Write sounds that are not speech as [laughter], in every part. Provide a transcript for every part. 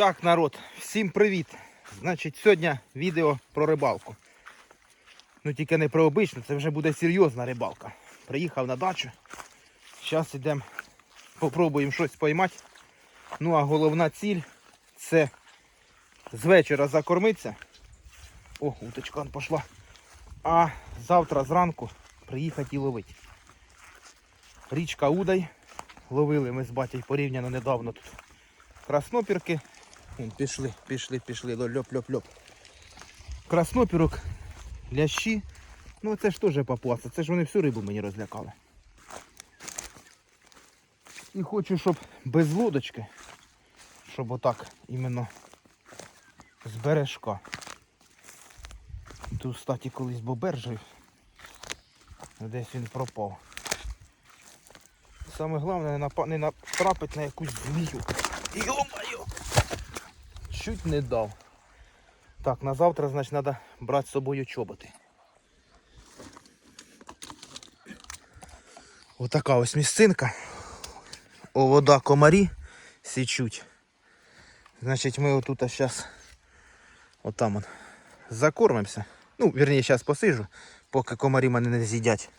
Так, народ, всім привіт! Значить, сьогодні відео про рибалку. Ну тільки не про обичну, це вже буде серйозна рибалка. Приїхав на дачу. Зараз йдемо, попробуємо щось поймати. Ну а головна ціль це з вечора закормитися. О, уточка пішла. А завтра зранку приїхати і ловити. Річка Удай. Ловили ми з батьком порівняно недавно тут краснопірки. Вон, Пішли, пішли, пішли, льоп-льоп-льоп. Краснопірок, лящі. Ну це ж теж папуаса, це ж вони всю рибу мені розлякали. І хочу, щоб без лодочки, щоб отак іменно з бережка. Тут, кстати, колись бобер жив. Десь він пропав. Саме головне не, натрапити на якусь змію. Йо-моє! Чуть не дав. Так, на завтра, значить, треба брати з собою чоботи. Отака ось місцинка. О, вода комарі січуть. Значить, ми отут зараз отам он, закормимося. Ну, вірніше, зараз посижу, поки комарі мене не з'їдять.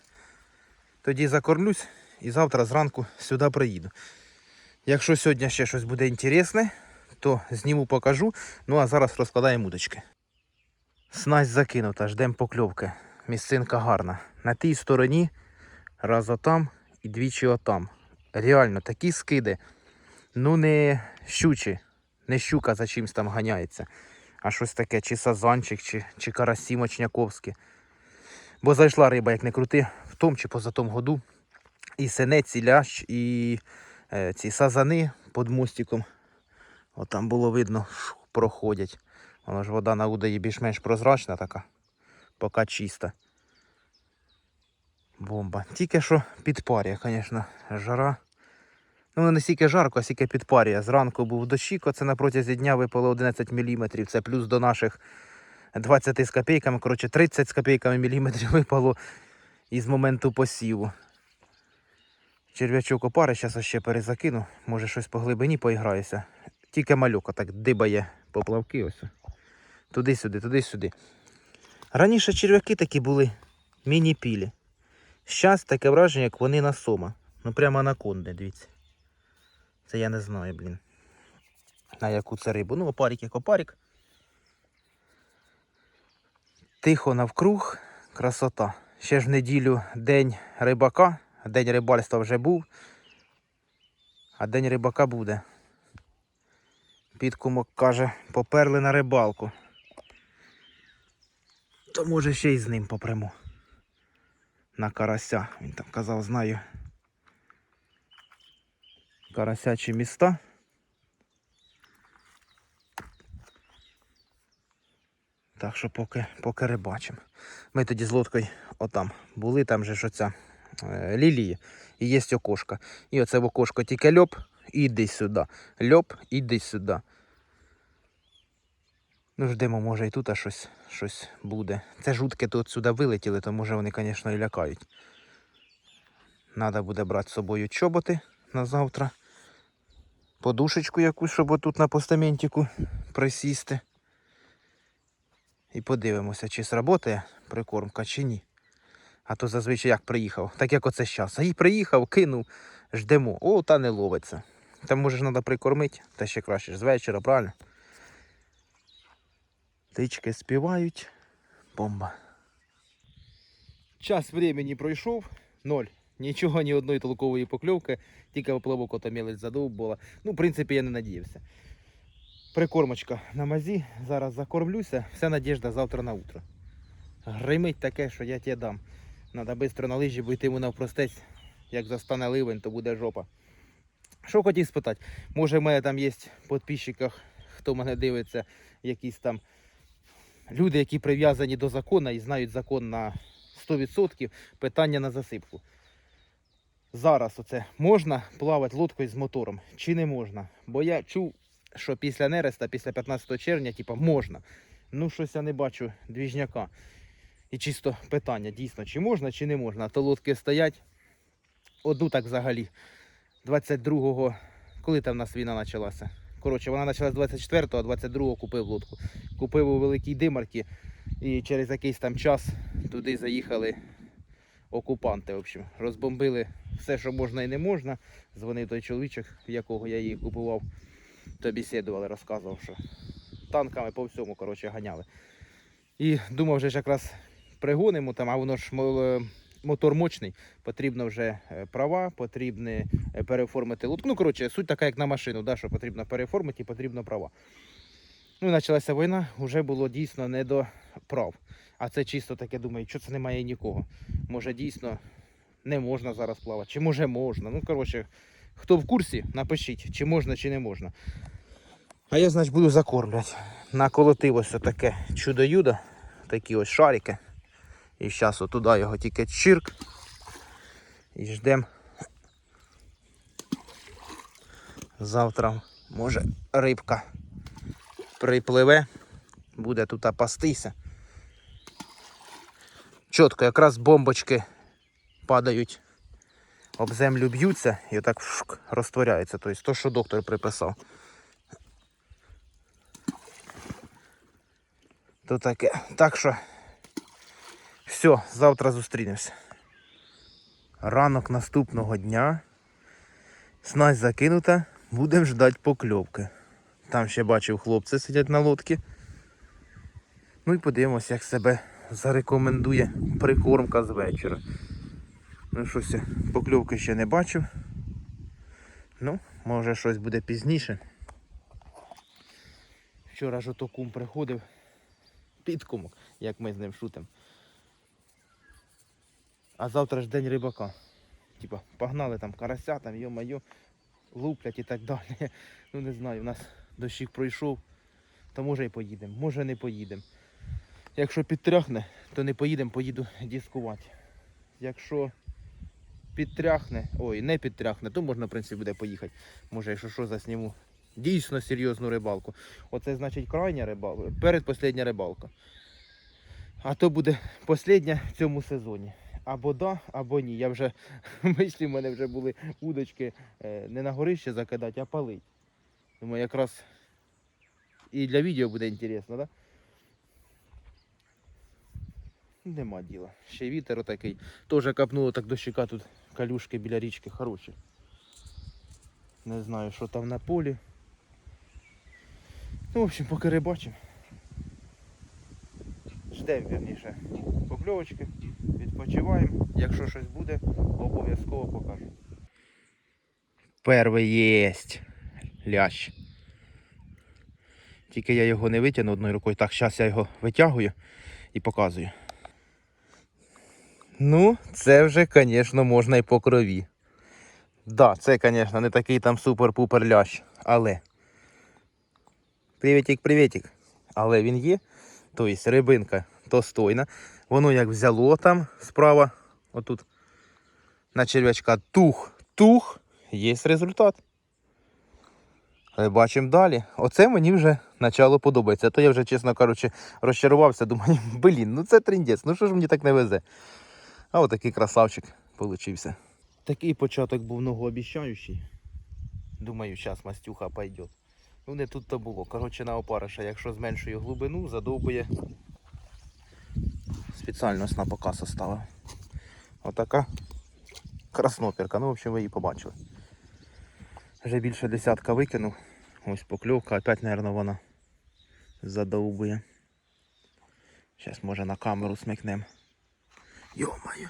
Тоді закормлюсь і завтра зранку сюди приїду. Якщо сьогодні ще щось буде інтересне, то зніму покажу. Ну а зараз розкладаємо удочки. Снасть закинута, ждемо покльовки. Місцинка гарна. На тій стороні раз отам і двічі отам. Реально такі скиди. Ну не щучі, не щука за чимсь там ганяється. А щось таке, чи сазанчик, чи, чи карасі мочняковські. Бо зайшла риба, як не крути, в тому чи поза тому году. І синець, і лящ, і е, ці сазани під мостиком. От там було видно, проходять. Воно ж вода на удаї більш-менш прозрачна така, поки чиста. Бомба. Тільки що підпарює, звісно, жара. Ну, не стільки жарко, а стільки підпарює. Зранку був дощик, оце на протязі дня випало 11 мм. Це плюс до наших 20 з копійками, коротше 30 з копійками міліметрів [laughs] випало із моменту посіву. Черв'ячок опари, зараз ще перезакину. Може щось по глибині поіграюся. Тільки малюка так дибає поплавки ось. Туди-сюди, туди-сюди. Раніше черв'яки такі були міні-пілі. Зараз таке враження, як вони на сома. Ну прямо анаконди, дивіться. Це я не знаю, блін. На яку це рибу. Ну, опарик як опарик. Тихо навкруг, красота. Ще ж в неділю день рибака. День рибальства вже був. А день рибака буде. Підкумок каже, поперли на рибалку. То може ще й з ним попрямо. На карася. Він там казав, знаю. Карасячі міста. Так що поки, поки рибачимо. Ми тоді з лодкою отам були, там же ж оця е, лілії, і є окошко. І оце в окошко тільки льоп, і йди сюди. Льоп, іди сюди. Ну, ждемо, може і тут а щось, щось буде. Це жутки тут сюди вилетіли, то може вони, звісно, і лякають. Треба буде брати з собою чоботи на завтра. Подушечку якусь, щоб отут на постаментику присісти. І подивимося, чи сработає прикормка, чи ні. А то зазвичай як приїхав, так як оце зараз. А і приїхав, кинув, ждемо. О, та не ловиться. Там може ж треба прикормити, та ще краще ж з вечора, правильно? Птички співають. Бомба. Час времени пройшов. Ноль. Нічого, ні одної толкової покльовки, тільки поплавок ото мілець задовбала. Ну, в принципі, я не надіявся. Прикормочка на мазі. Зараз закормлюся. Вся надіжда завтра на утро. Гримить таке, що я тебе дам. Надо швидко на лижі, бо йти йому навпростець. Як застане ливень, то буде жопа. Що хотів спитати? Може в мене там є в підписчиках, хто мене дивиться, якісь там люди, які прив'язані до закону і знають закон на 100%, питання на засипку. Зараз оце можна плавати лодкою з мотором чи не можна? Бо я чув, що після нереста, після 15 червня, типа, можна. Ну, щось я не бачу двіжняка. І чисто питання, дійсно, чи можна, чи не можна. То лодки стоять. Одну так взагалі. 22-го, коли там в нас війна почалася? Коротше, вона почала з 24-го, а 22-го купив лодку. Купив у великій димарці і через якийсь там час туди заїхали окупанти. В общем, розбомбили все, що можна і не можна. Дзвонив той чоловічок, якого я її купував, то бесідували, розказував, що танками по всьому коротше, ганяли. І думав, вже ж якраз пригонимо там, а воно ж мо- е, мотор мощний, потрібно вже е, права, потрібно е, переоформити лодку. Ну, коротше, суть така, як на машину, да, що потрібно переоформити і потрібно права. Ну, і почалася війна, вже було дійсно не до прав. А це чисто таке, думаю, що це немає нікого. Може дійсно не можна зараз плавати, чи може можна. Ну, коротше, хто в курсі, напишіть, чи можна, чи не можна. А я, значить, буду закормлювати. Наколотив ось таке чудо-юдо, такі ось шарики. І зараз туди його тільки чирк. І ждемо. Завтра, може, рибка припливе, буде тут пастися. Чітко, якраз бомбочки падають, об землю б'ються і отак фшк, розтворяється. Тобто то, що доктор приписав. То таке. Так що все, завтра зустрінемося. Ранок наступного дня. Снасть закинута, будемо ждати покльовки. Там ще бачив, хлопці сидять на лодці. Ну і подивимося, як себе зарекомендує прикормка з вечора. Ну щось покльовки ще не бачив. Ну, може щось буде пізніше. Вчора ж ото кум приходив підкумок, як ми з ним шутимо. А завтра ж день рибака. Типа, погнали там карася, там йо-майо, луплять і так далі. Ну не знаю, у нас дощик пройшов, то може і поїдемо, може не поїдемо. Якщо підтряхне, то не поїдемо, поїду дискувати. Якщо підтряхне, ой, не підтряхне, то можна, в принципі, буде поїхати. Може, якщо що, засніму дійсно серйозну рибалку. Оце значить крайня рибалка, передпослідня рибалка. А то буде последня в цьому сезоні. Або да, або ні. Я вже [laughs] мислі в мене вже були удочки е, не на горище закидати, а палить. Думаю, якраз і для відео буде інтересно? Да? Нема діла. Ще вітер отакий. Теж капнуло так дощика тут калюшки біля річки хороші. Не знаю, що там на полі. Ну, в общем, поки рибачимо. Ждемо, вірніше, покльовочки, відпочиваємо. Якщо щось буде, обов'язково покажу. Перший єсть лящ. Тільки я його не витягну одною рукою. Так, зараз я його витягую і показую. Ну, це вже, звісно, можна і по крові. Да, це, звісно, не такий там супер-пупер лящ, але. Привітик, привітик. Але він є. Тобто рибинка достойна. Воно як взяло там справа, отут на черв'ячка тух, тух, є результат. Але бачимо далі. Оце мені вже почало подобається. А то я вже, чесно кажучи, розчарувався, думаю, [laughs] блін, ну це тріндець, ну що ж мені так не везе. А отакий красавчик получився. Такий початок був многообіщаючий. Думаю, зараз мастюха пойде. Ну не тут то було. Коротше, на опариша, якщо зменшую глибину, задовбує. Спеціально на показ оставив. Отака красноперка. Ну, в общем, ви її побачили. Вже більше десятка викинув. Ось покльовка, опять, мабуть, вона задовбує. Зараз може на камеру смикнемо. Йо-моє.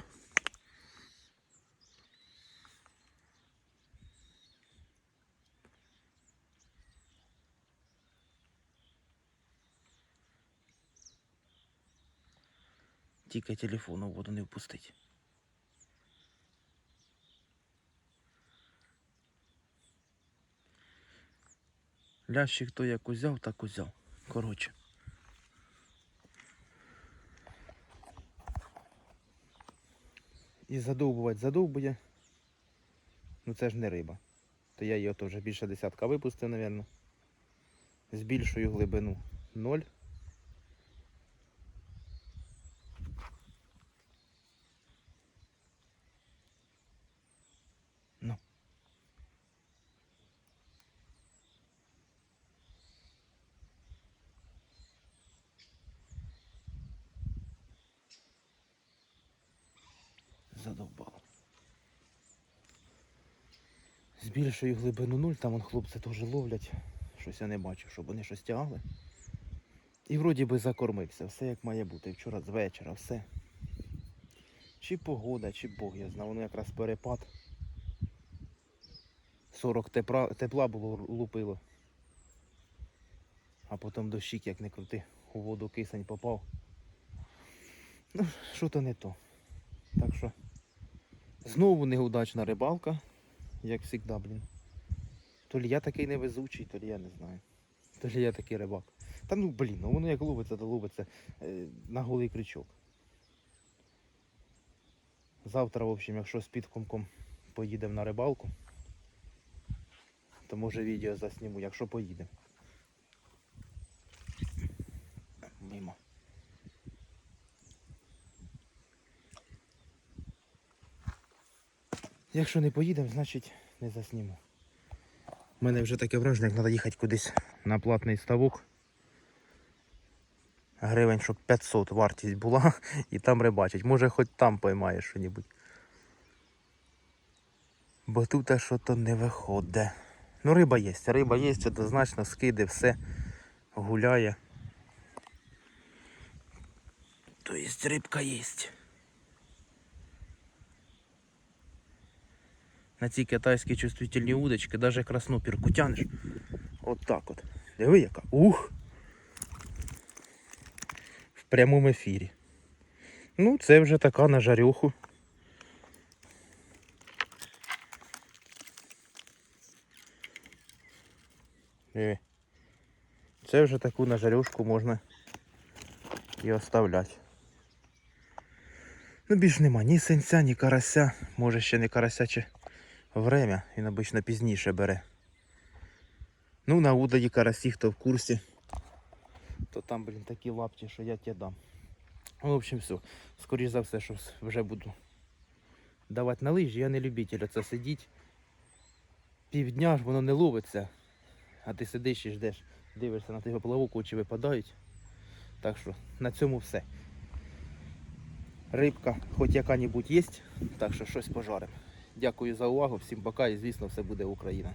Тільки телефон у воду не впустить. Лящик хто як узяв, так узяв. Коротше. І задовбувати задовбує. Ну це ж не риба. То я її то вже більше десятка випустив, мабуть. Збільшую глибину 0. Ну. Задовбало. Збільшую глибину нуль, там вон хлопці теж ловлять. Щось я не бачу, щоб вони щось тягли. І вроді би закормився, все як має бути. Вчора з вечора, все. Чи погода, чи Бог, я знаю, воно якраз перепад. 40 тепла, тепла було лупило. А потім дощик, як не крути, у воду кисень попав. Ну, що то не то. Так що знову неудачна рибалка, як завжди, блін. То лі я такий невезучий, то лі я не знаю. То лі я такий рибак. Та ну блін, ну воно як ловиться, то ловиться е, на голий крючок. Завтра, в общем, якщо з підкумком поїдемо на рибалку, то може відео засніму, якщо поїдемо. Мимо. Якщо не поїдемо, значить не засніму. У мене вже таке враження, як треба їхати кудись на платний ставок. Гривень, щоб 500 вартість була і там рибачить. Може хоч там поймаєш що-небудь. Бо тут що то не виходить. Ну риба є, риба є, однозначно, скиди, все гуляє. То есть рибка є. На ці китайські чувствительні удочки, навіть краснопірку тянеш. От так от. Диви яка. Ух! В прямому ефірі. Ну, це вже така на жарюху. Диви. Це вже таку на жарюшку можна і оставляти. Ну більш нема ні синця, ні карася. Може ще не карасяче время, він обично пізніше бере. Ну, на удаді карасі, хто в курсі, то там, блін, такі лапті, що я тебе дам. Ну, в общем, все. Скоріше за все, що вже буду давати на лижі. Я не любитель це сидіти. Півдня ж воно не ловиться. А ти сидиш і ждеш, дивишся на тебе поплавок, очі випадають. Так що на цьому все. Рибка хоч яка-небудь є, так що щось пожаримо. Дякую за увагу, всім пока і звісно все буде Україна.